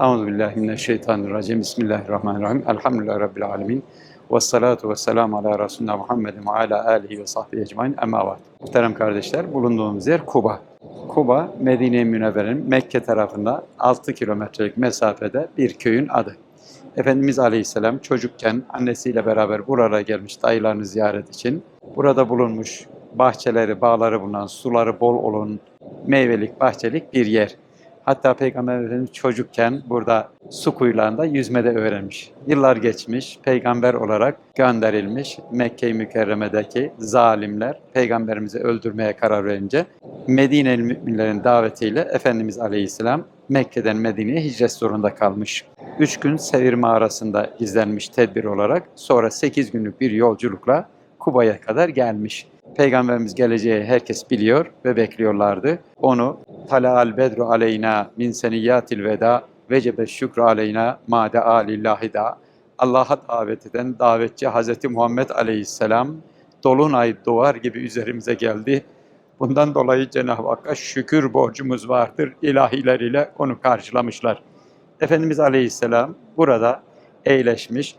Euzubillahimineşşeytanirracim. Bismillahirrahmanirrahim. Elhamdülillahi Rabbil alemin. Ve salatu ve selamu ala Resulüna Muhammedin ve ala alihi ve sahbihi ecmain. Emma ba'd. Muhterem kardeşler, bulunduğumuz yer Kuba. Kuba, Medine-i Münevvere'nin Mekke tarafında 6 kilometrelik mesafede bir köyün adı. Efendimiz Aleyhisselam çocukken annesiyle beraber buralara gelmiş dayılarını ziyaret için. Burada bulunmuş bahçeleri, bağları bulunan, suları bol olan meyvelik, bahçelik bir yer. Hatta Peygamber Efendimiz çocukken burada su kuyularında yüzmede öğrenmiş. Yıllar geçmiş, peygamber olarak gönderilmiş Mekke-i Mükerreme'deki zalimler peygamberimizi öldürmeye karar verince Medine'li müminlerin davetiyle Efendimiz Aleyhisselam Mekke'den Medine'ye hicret zorunda kalmış. Üç gün Sevir mağarasında gizlenmiş tedbir olarak sonra sekiz günlük bir yolculukla Kuba'ya kadar gelmiş. Peygamberimiz geleceği herkes biliyor ve bekliyorlardı. Onu Tala al bedru aleyna min seniyyatil veda vecebe şükür aleyna made alillahi da Allah'a davet eden davetçi Hz. Muhammed aleyhisselam dolunay doğar gibi üzerimize geldi. Bundan dolayı Cenab-ı Hakk'a şükür borcumuz vardır. İlahiler ile onu karşılamışlar. Efendimiz Aleyhisselam burada eğleşmiş.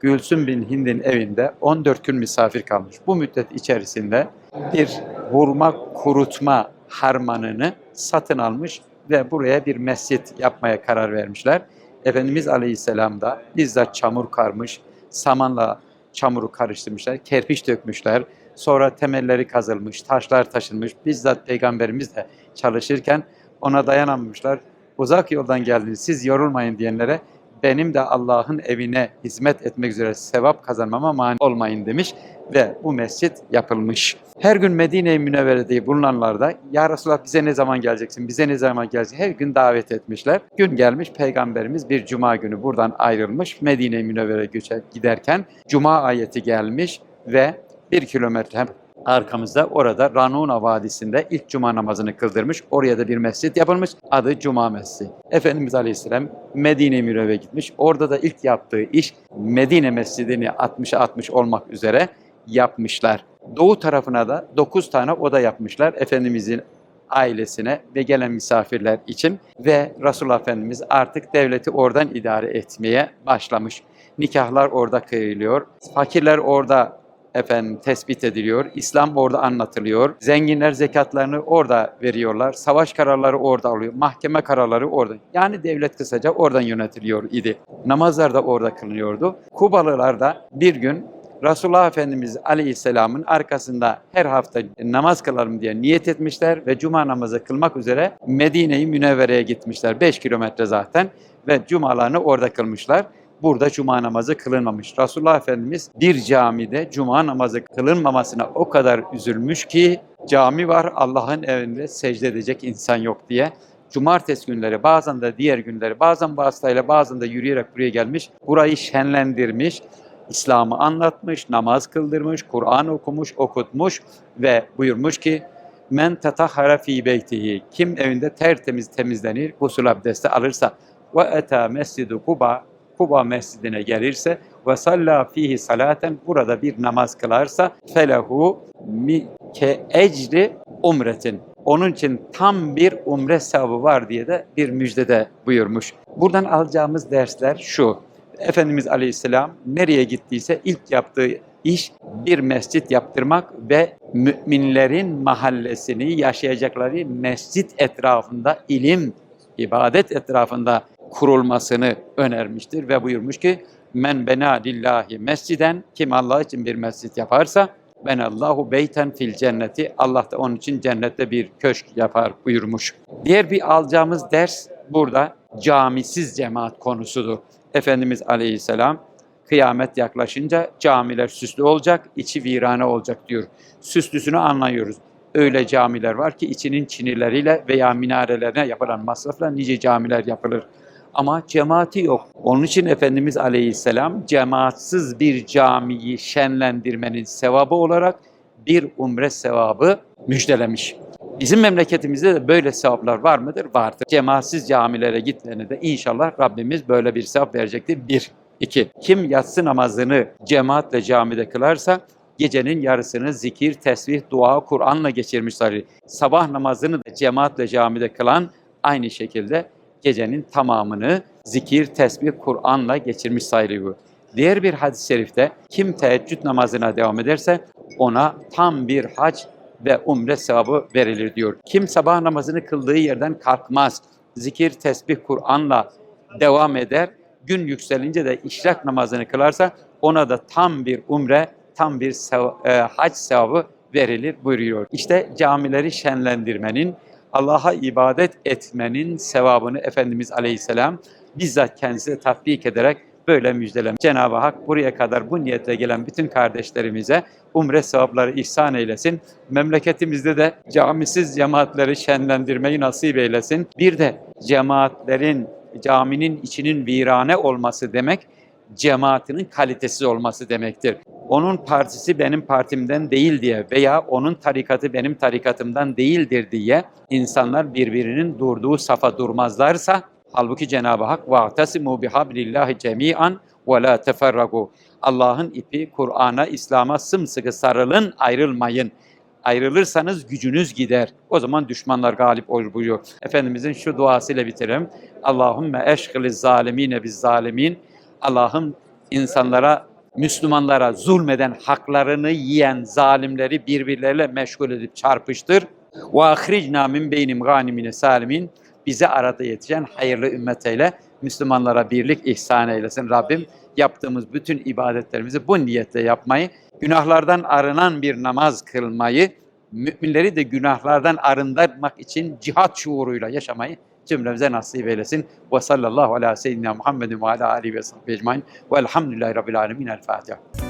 Gülsüm bin Hind'in evinde 14 gün misafir kalmış. Bu müddet içerisinde bir vurma kurutma harmanını satın almış ve buraya bir mescit yapmaya karar vermişler. Efendimiz Aleyhisselam da bizzat çamur karmış, samanla çamuru karıştırmışlar, kerpiç dökmüşler. Sonra temelleri kazılmış, taşlar taşınmış. Bizzat Peygamberimiz de çalışırken ona dayanamamışlar. Uzak yoldan geldiniz, siz yorulmayın diyenlere benim de Allah'ın evine hizmet etmek üzere sevap kazanmama mani olmayın demiş ve bu mescit yapılmış. Her gün Medine-i Münevvere'de bulunanlar da ya Resulallah bize ne zaman geleceksin, bize ne zaman geleceksin her gün davet etmişler. Gün gelmiş Peygamberimiz bir cuma günü buradan ayrılmış Medine-i Münevvere giderken cuma ayeti gelmiş ve bir kilometre arkamızda orada Ranuna Vadisi'nde ilk cuma namazını kıldırmış. Oraya da bir mescit yapılmış. Adı Cuma Mescidi. Efendimiz Aleyhisselam Medine-i Münevvere'ye gitmiş. Orada da ilk yaptığı iş Medine Mescidini 60'a 60 olmak üzere yapmışlar. Doğu tarafına da 9 tane oda yapmışlar. Efendimizin ailesine ve gelen misafirler için ve Resulullah Efendimiz artık devleti oradan idare etmeye başlamış. Nikahlar orada kıyılıyor. Fakirler orada efendim tespit ediliyor. İslam orada anlatılıyor. Zenginler zekatlarını orada veriyorlar. Savaş kararları orada alıyor. Mahkeme kararları orada. Yani devlet kısaca oradan yönetiliyor idi. Namazlar da orada kılınıyordu. Kubalılar da bir gün Resulullah Efendimiz Aleyhisselam'ın arkasında her hafta namaz kılarım diye niyet etmişler ve cuma namazı kılmak üzere Medine-i Münevvere'ye gitmişler. 5 kilometre zaten ve cumalarını orada kılmışlar burada cuma namazı kılınmamış. Resulullah Efendimiz bir camide cuma namazı kılınmamasına o kadar üzülmüş ki cami var Allah'ın evinde secde edecek insan yok diye. Cumartesi günleri bazen de diğer günleri bazen vasıtayla bazen de yürüyerek buraya gelmiş. Burayı şenlendirmiş. İslam'ı anlatmış, namaz kıldırmış, Kur'an okumuş, okutmuş ve buyurmuş ki Men tetahhara fi beytihi. Kim evinde tertemiz temizlenir, gusül abdesti alırsa ve eta mescidu Kuba Kuba Mescidine gelirse ve salla fihi salaten burada bir namaz kılarsa felehu mi ke ecri umretin. Onun için tam bir umre sevabı var diye de bir müjdede buyurmuş. Buradan alacağımız dersler şu. Efendimiz Aleyhisselam nereye gittiyse ilk yaptığı iş bir mescit yaptırmak ve müminlerin mahallesini yaşayacakları mescit etrafında ilim, ibadet etrafında kurulmasını önermiştir ve buyurmuş ki men bena lillahi mesciden kim Allah için bir mescit yaparsa ben Allahu beyten fil cenneti Allah da onun için cennette bir köşk yapar buyurmuş. Diğer bir alacağımız ders burada camisiz cemaat konusudur. Efendimiz Aleyhisselam kıyamet yaklaşınca camiler süslü olacak, içi virane olacak diyor. Süslüsünü anlıyoruz. Öyle camiler var ki içinin çinileriyle veya minarelerine yapılan masrafla nice camiler yapılır ama cemaati yok. Onun için Efendimiz Aleyhisselam cemaatsiz bir camiyi şenlendirmenin sevabı olarak bir umre sevabı müjdelemiş. Bizim memleketimizde de böyle sevaplar var mıdır? Vardır. Cemaatsiz camilere gittiğinde de inşallah Rabbimiz böyle bir sevap verecektir. Bir. İki. Kim yatsı namazını cemaatle camide kılarsa gecenin yarısını zikir, tesbih, dua, Kur'an'la geçirmişler. Sabah namazını da cemaatle camide kılan aynı şekilde gecenin tamamını zikir, tesbih, Kur'an'la geçirmiş sayılıyor. Diğer bir hadis-i şerifte kim teheccüd namazına devam ederse ona tam bir hac ve umre sevabı verilir diyor. Kim sabah namazını kıldığı yerden kalkmaz, zikir, tesbih, Kur'an'la devam eder, gün yükselince de işrak namazını kılarsa ona da tam bir umre, tam bir sev- e, hac sevabı verilir buyuruyor. İşte camileri şenlendirmenin, Allah'a ibadet etmenin sevabını Efendimiz Aleyhisselam bizzat kendisi tatbik ederek böyle müjdelemiş. Cenab-ı Hak buraya kadar bu niyetle gelen bütün kardeşlerimize umre sevapları ihsan eylesin. Memleketimizde de camisiz cemaatleri şenlendirmeyi nasip eylesin. Bir de cemaatlerin, caminin içinin virane olması demek, cemaatinin kalitesiz olması demektir. Onun partisi benim partimden değil diye veya onun tarikatı benim tarikatımdan değildir diye insanlar birbirinin durduğu safa durmazlarsa halbuki Cenab-ı Hak vaatasimu bihablillahi cemian ve la teferragu. Allah'ın ipi Kur'an'a, İslam'a sımsıkı sarılın, ayrılmayın ayrılırsanız gücünüz gider. O zaman düşmanlar galip olur buyuruyor. Efendimizin şu duasıyla bitirelim. Allahümme eşkili zalimine biz zalimin. Allah'ım insanlara, Müslümanlara zulmeden, haklarını yiyen zalimleri birbirleriyle meşgul edip çarpıştır. Ahricna min beynim ganimine salimin. Bize arada yetişen hayırlı ümmet eyle. Müslümanlara birlik ihsan eylesin Rabbim. Yaptığımız bütün ibadetlerimizi bu niyetle yapmayı, günahlardan arınan bir namaz kılmayı, müminleri de günahlardan arındırmak için cihat şuuruyla yaşamayı cümlemize nasip eylesin. Ve sallallahu ala seyyidina Muhammedin ve ala alihi ve sahbihi ecmain. Velhamdülillahi Rabbil alemin. El Fatiha.